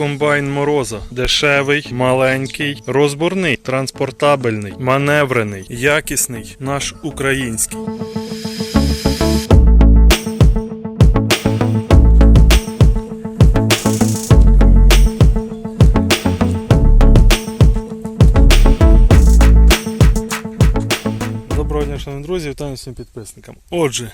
комбайн Мороза. Дешевий, маленький, розборний, транспортабельний, маневрений, якісний, наш український. Доброго дня, шановні друзі, вітаю всім підписникам. Отже,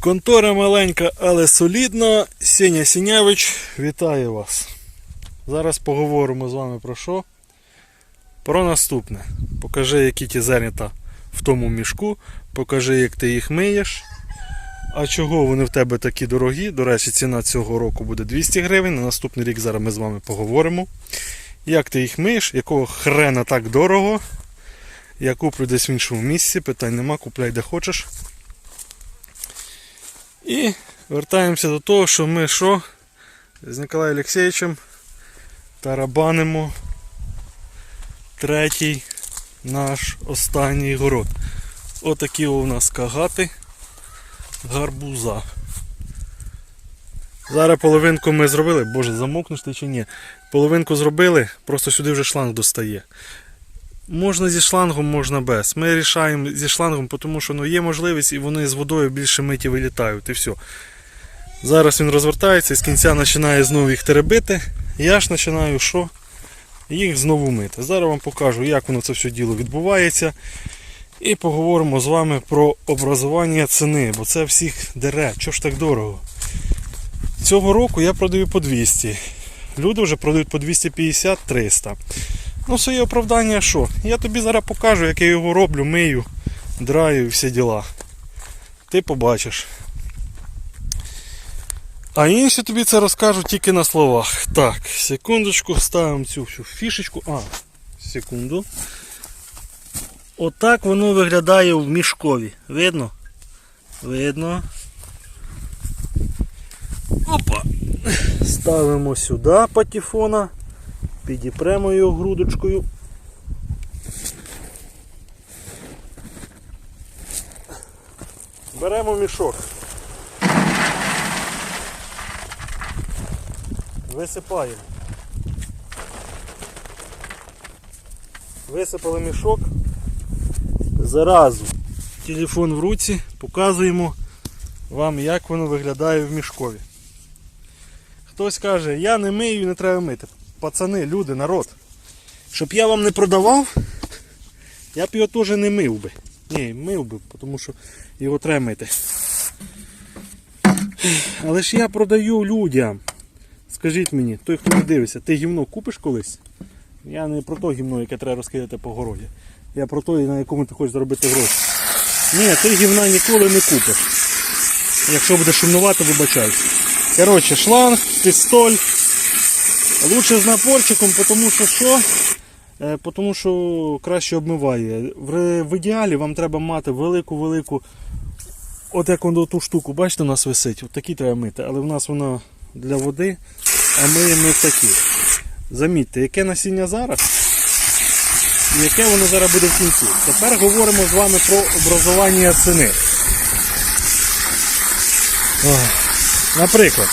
контора маленька, але солідна. Сеня Сінявич, вітаю вас. Зараз поговоримо з вами про що? Про наступне. Покажи, які ті зернята в тому мішку, покажи, як ти їх миєш. А чого вони в тебе такі дорогі? До речі, ціна цього року буде 200 гривень. На наступний рік зараз ми з вами поговоримо. Як ти їх миєш, якого хрена так дорого? Я куплю десь в іншому місці, питань нема, купляй де хочеш. І вертаємося до того, що ми що? З Николаєм Олексійовичем тарабанимо третій наш останній город. Отакі у нас кагати гарбуза. Зараз половинку ми зробили. Боже, замокнеш ти чи ні? Половинку зробили, просто сюди вже шланг достає. Можна зі шлангом, можна без. Ми рішаємо зі шлангом, тому що ну, є можливість і вони з водою більше миті вилітають і все. Зараз він розвертається і з кінця починає знову їх теребити. Я ж починаю що? Їх знову мити. Зараз вам покажу, як воно це все діло відбувається. І поговоримо з вами про образування ціни, бо це всіх дере. Чого ж так дорого? Цього року я продаю по 200. Люди вже продають по 250-300. Ну, своє оправдання що? Я тобі зараз покажу, як я його роблю, мию, драю і всі діла. Ти побачиш. А інші тобі це розкажуть тільки на словах. Так, секундочку, ставимо цю всю фішечку. А, секунду. Отак воно виглядає в мішкові. Видно? Видно. Опа. Ставимо сюди патефона. Підіпремо його грудочкою. Беремо мішок. Висипаємо. Висипали мішок. Заразу. Телефон в руці, показуємо вам, як воно виглядає в мішкові. Хтось каже, я не мию, і не треба мити. Пацани, люди, народ. Щоб я вам не продавав, я б його теж не мив би. Ні, мив би, тому що його треба мити. Але ж я продаю людям. Скажіть мені, той, хто не дивиться, ти гівно купиш колись? Я не про то гівно, яке треба розкидати по городі. Я про те, на якому ти хочеш заробити гроші. Ні, ти гівна ніколи не купиш. Якщо буде шумнувати, вибачайся. Коротше, шланг, пістоль. Лучше з напорчиком, тому що що? Е, Тому що краще обмиває. В, в ідеалі вам треба мати велику-велику. От як воно ту штуку, бачите, у нас висить, от такі треба мити, але в нас вона для води, а ми в такі. Замітьте, яке насіння зараз і яке воно зараз буде в кінці. Тепер говоримо з вами про образування ціни. Наприклад,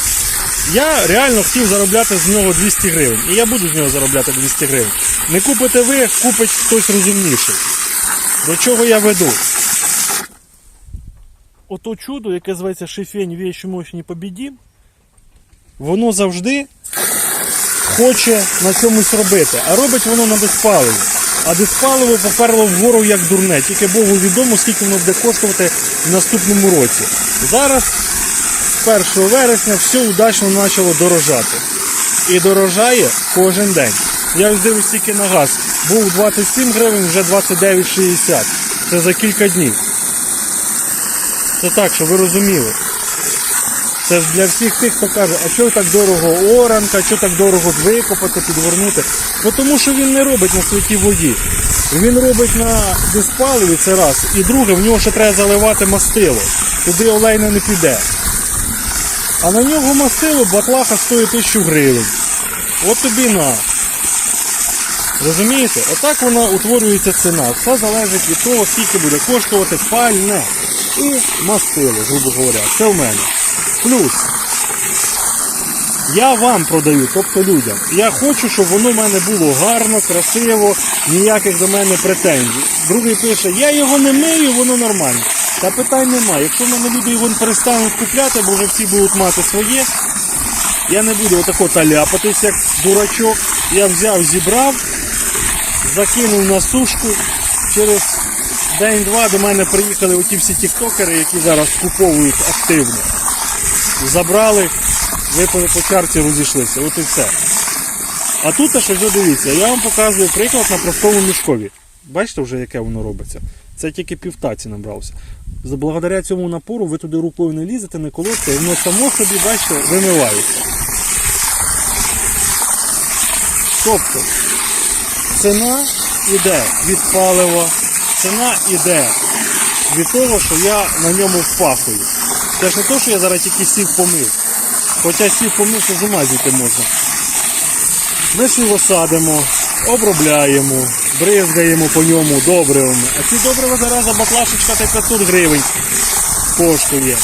я реально хотів заробляти з нього 200 гривень. І я буду з нього заробляти 200 гривень. Не купите ви, купить хтось розумніший. До чого я веду? Ото чудо, яке зветься шифень вещь мощь не побідім, воно завжди хоче на чомусь робити, а робить воно на диспаливі. А диспаливо поперло вгору як дурне. Тільки Богу відомо, скільки воно буде коштувати в наступному році. Зараз 1 вересня все удачно почало дорожати. І дорожає кожен день. Я ось дивлюсь тільки на газ. Був 27 гривень, вже 29,60. Це за кілька днів. Це так, щоб ви розуміли. Це ж для всіх тих, хто каже, а що так дорого оранка, що так дорого викопати, підгорнути. Ну тому що він не робить на святій воді. Він робить на диспаливі це раз. І друге, в нього ще треба заливати мастило. Туди олейна не піде. А на нього мастило батлаха стоїть 1000 гривень. От тобі на. Розумієте? Отак вона утворюється ціна. Все залежить від того, скільки буде коштувати пальне і мастило, грубо говоря. Це в мене. Плюс. Я вам продаю, тобто людям. Я хочу, щоб воно в мене було гарно, красиво, ніяких до мене претензій. Другий пише, я його не мию, воно нормально. Та питань немає. Якщо в мене люди його перестануть купляти, бо вже всі будуть мати своє, я не буду отако таляпатись, як дурачок. Я взяв, зібрав, закинув на сушку. Через день-два до мене приїхали оті всі тіктокери, які зараз скуповують активно. Забрали, випили по чарці, розійшлися. От і все. А тут аж дивіться, я вам показую приклад на простому мішкові. Бачите вже, яке воно робиться? Це тільки півтаці набрався. Благодаря цьому напору ви туди рукою не лізете, не колоте, і воно само собі, бачите, вимивається. Тобто, ціна йде від палива, ціна йде від того, що я на ньому впахую. Це ж не то, що я зараз тільки сів помив. Хоча сів помив, то з ума зійти можна. Ми ж його садимо, обробляємо, бризгаємо по ньому добривами. А ці добрива зараз баклашечка та 500 гривень коштує.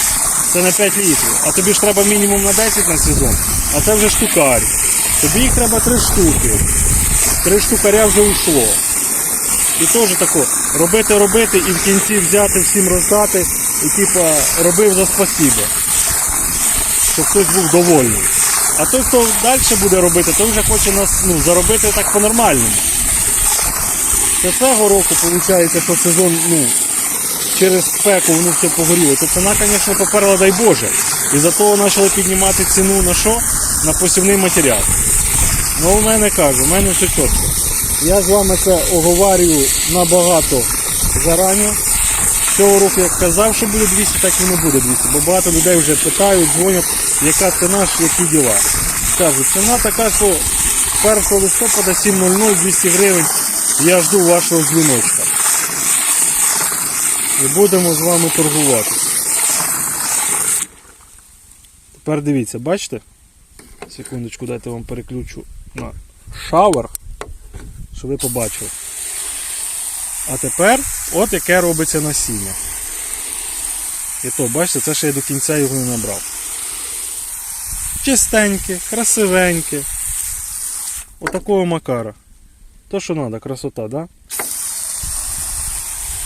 Це на 5 літрів. А тобі ж треба мінімум на 10 на сезон. А це вже штукарь. Тобі їх треба 3 штуки. Три штукаря вже ушло. І теж тако, робити, робити і в кінці взяти всім роздати і типа робив за спасибо. Щоб хтось був довольний. А той, хто далі буде робити, той вже хоче нас ну, заробити так по-нормальному. Це цього року виходить, що сезон, ну, через спеку воно все погоріло, то ціна, звісно, поперла, дай Боже. І за того почали піднімати ціну на що? На посівний матеріал. Ну, у мене кажу, у мене все чітко. Я з вами це оговарюю набагато зарані. Цього року, як казав, що буде 200, так і не буде 200. Бо багато людей вже питають, дзвонять, яка ціна, які діла. Кажу, ціна така, що 1 листопада 7.00 200 гривень. Я жду вашого дзвіночка. І будемо з вами торгувати. Тепер дивіться, бачите? Секундочку, дайте вам переключу на шавер, щоб ви побачили. А тепер от яке робиться насіння. І то, бачите, це ще я до кінця його не набрав. Чистеньке, красивеньке. Отакого макара. То, що треба, красота, да?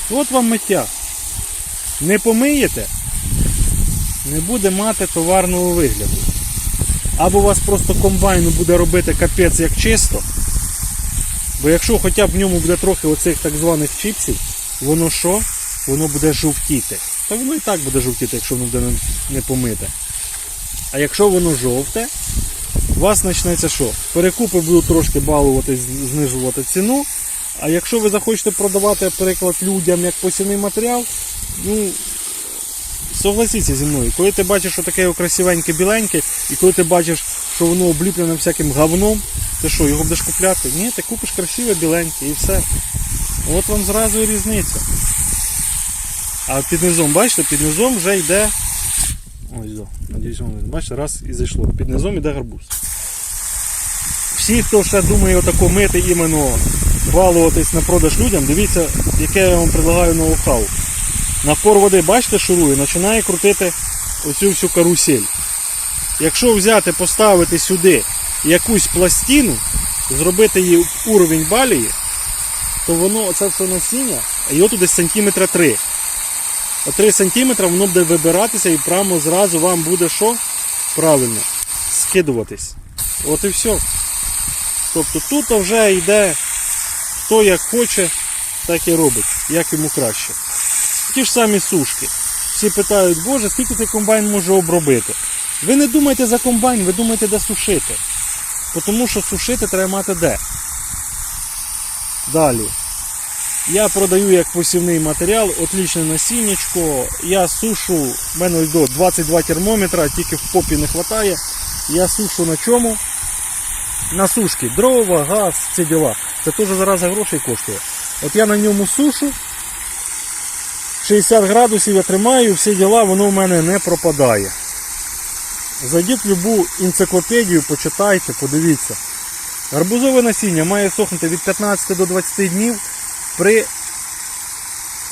От вам миття. Не помиєте, не буде мати товарного вигляду. Або у вас просто комбайн буде робити капець як чисто. Бо якщо хоча б в ньому буде трохи оцих так званих чіпсів, воно що? Воно буде жовтіти. Та воно і так буде жовтіти, якщо воно буде не- помите. А якщо воно жовте, у вас почнеться що? Перекупи будуть трошки балувати, знижувати ціну. А якщо ви захочете продавати, наприклад, людям як посівний матеріал, ну согласіться зі мною, коли ти бачиш, що таке красивеньке біленьке, і коли ти бачиш, що воно обліплене всяким говном, ти що, його будеш купляти? Ні, ти купиш красиве біленьке і все. От вам зразу і різниця. А під низом, бачите, під низом вже йде. Ось, до, надіюсь, вам бачите, раз і зайшло. Під низом йде гарбуз. Всі, хто ще думає отако мити іменно балуватись на продаж людям, дивіться, яке я вам предлагаю ноу-хау. Напор води, бачите, шурує, починає крутити оцю всю карусель. Якщо взяти, поставити сюди якусь пластину, зробити її в уровень балії, то воно, оце все насіння, його туди сантиметра 3. О 3 сантиметра воно буде вибиратися і прямо зразу вам буде що? Правильно, скидуватись. От і все. Тобто тут вже йде хто як хоче, так і робить, як йому краще. Ті ж самі сушки. Всі питають, боже, скільки цей комбайн може обробити. Ви не думайте за комбайн, ви думайте, де сушити. Тому що сушити треба мати де. Далі. Я продаю як посівний матеріал, отлічне насіннячко. Я сушу, в мене до 22 термометра, тільки в попі не вистачає. Я сушу на чому? На сушки. Дрова, газ, ці діла. Це теж зараз грошей коштує. От я на ньому сушу. 60 градусів я тримаю, всі діла, воно в мене не пропадає. Зайдіть в будь-яку енциклопедію, почитайте, подивіться. Гарбузове насіння має сохнути від 15 до 20 днів при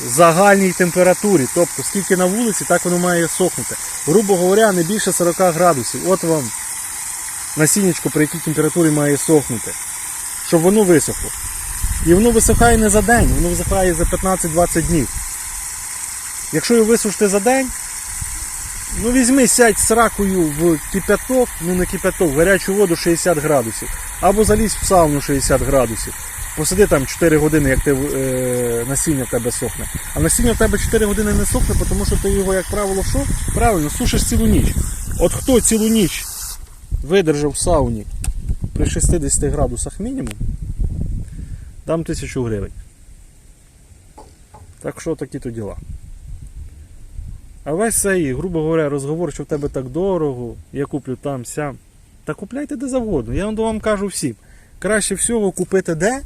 загальній температурі. Тобто скільки на вулиці, так воно має сохнути. Грубо говоря, не більше 40 градусів. От вам насіннячко, при якій температурі має сохнути, щоб воно висохло. І воно висихає не за день, воно висихає за 15-20 днів. Якщо його висушити за день, ну візьми, сядь з ракою в кипяток, ну не кипяток, гарячу воду 60 градусів. Або залізь в сауну 60 градусів. Посиди там 4 години, як ти, е, насіння в тебе сохне. А насіння в тебе 4 години не сохне, тому що ти його, як правило, що? Правильно, сушиш цілу ніч. От хто цілу ніч видержав в сауні при 60 градусах мінімум, дам 1000 гривень. Так що такі то діла. А весь цей, грубо говоря, розговор, що в тебе так дорого, я куплю там сям. Та купляйте де завгодно. Я вам кажу всім. Краще всього купити де?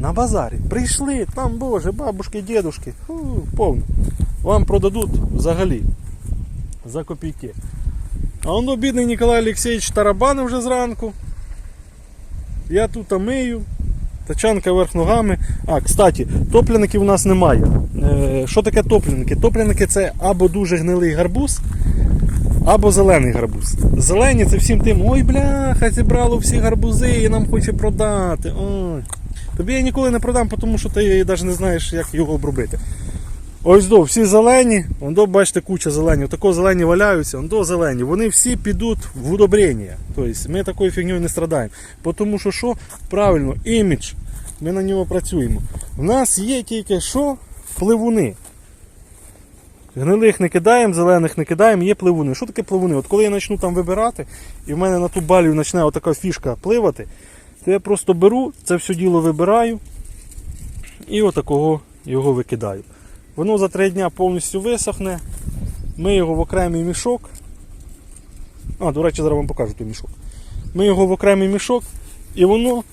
На базарі. Прийшли, там, боже, бабушки, дідушки. Повно. Вам продадуть взагалі. За копійки. А воно бідний Ніколай Олексійович тарабани вже зранку. Я тут мию. Тачанка верх ногами. А, кстати, топліників у нас немає. Е, що таке топляники? Топляники це або дуже гнилий гарбуз, або зелений гарбуз. Зелені це всім тим, ой бляха, зібрало всі гарбузи і нам хоче продати. Ой. Тобі я ніколи не продам, тому що ти навіть не знаєш, як його обробити. Ось до, всі зелені, вон до, бачите, куча зелені. Отако зелені валяються, вон до зелені. Вони всі підуть в удобрення. Тобто ми такою фігньою не страдаємо. Тому що що? Правильно, імідж. Ми на нього працюємо. У нас є тільки що? Пливуни. Гнилих не кидаємо, зелених не кидаємо, є пливуни. Що таке пливуни? От коли я почну там вибирати, і в мене на ту балію почне отака фішка пливати, то я просто беру, це все діло вибираю і отакого його викидаю. Воно за три дня повністю висохне. Ми його в окремий мішок. А, до речі, зараз вам покажу той мішок. Ми його в окремий мішок, і воно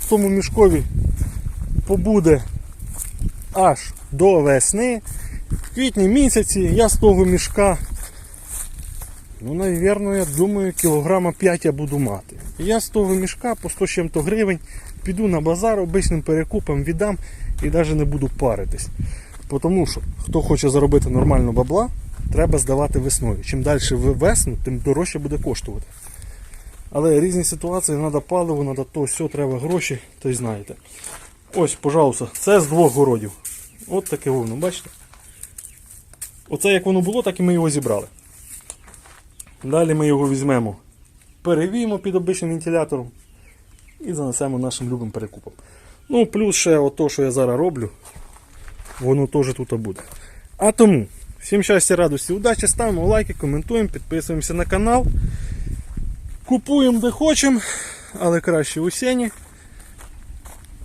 в тому мішкові побуде аж до весни. В квітні місяці я з того мішка, ну, навірно, я думаю, кілограма 5 я буду мати. Я з того мішка по 100 чим-то гривень піду на базар обичним перекупом віддам і навіть не буду паритись. Тому що хто хоче заробити нормально бабла, треба здавати весною. Чим далі весну, тим дорожче буде коштувати. Але різні ситуації, треба паливо, треба то, все, треба гроші, то й знаєте. Ось, пожалуйста, це з двох городів. От таке воно, бачите? Оце як воно було, так і ми його зібрали. Далі ми його візьмемо, перевіємо під обичним вентилятором і занесемо нашим любим перекупом. Ну, плюс ще ото, що я зараз роблю, воно теж тут буде. А тому, всім щастя, радості, удачі, ставимо лайки, коментуємо, підписуємося на канал. Купуємо де хочемо, але краще у сені.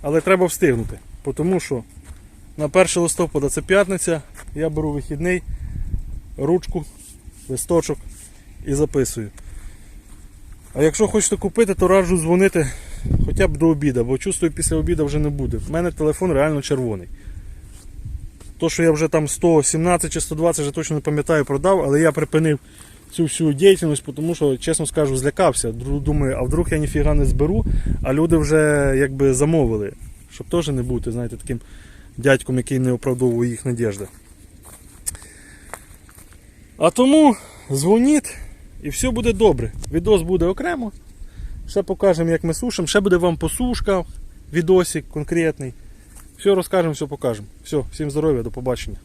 Але треба встигнути, тому що на 1 листопада це п'ятниця, я беру вихідний, ручку, листочок і записую. А якщо хочете купити, то раджу дзвонити хоча б до обіду, бо чувствую, після обіду вже не буде. У мене телефон реально червоний. То, що я вже там 117 чи 120, вже точно не пам'ятаю, продав, але я припинив цю всю діяльність, тому що, чесно скажу, злякався. Думаю, а вдруг я ніфіга не зберу, а люди вже якби замовили, щоб теж не бути, знаєте, таким дядьком, який не оправдовує їх надіжди. А тому дзвоніть і все буде добре. Відос буде окремо. Ще покажемо, як ми сушимо. Ще буде вам посушка, відосик конкретний. Все розкажемо, все покажемо. Все, всім здоров'я, до побачення.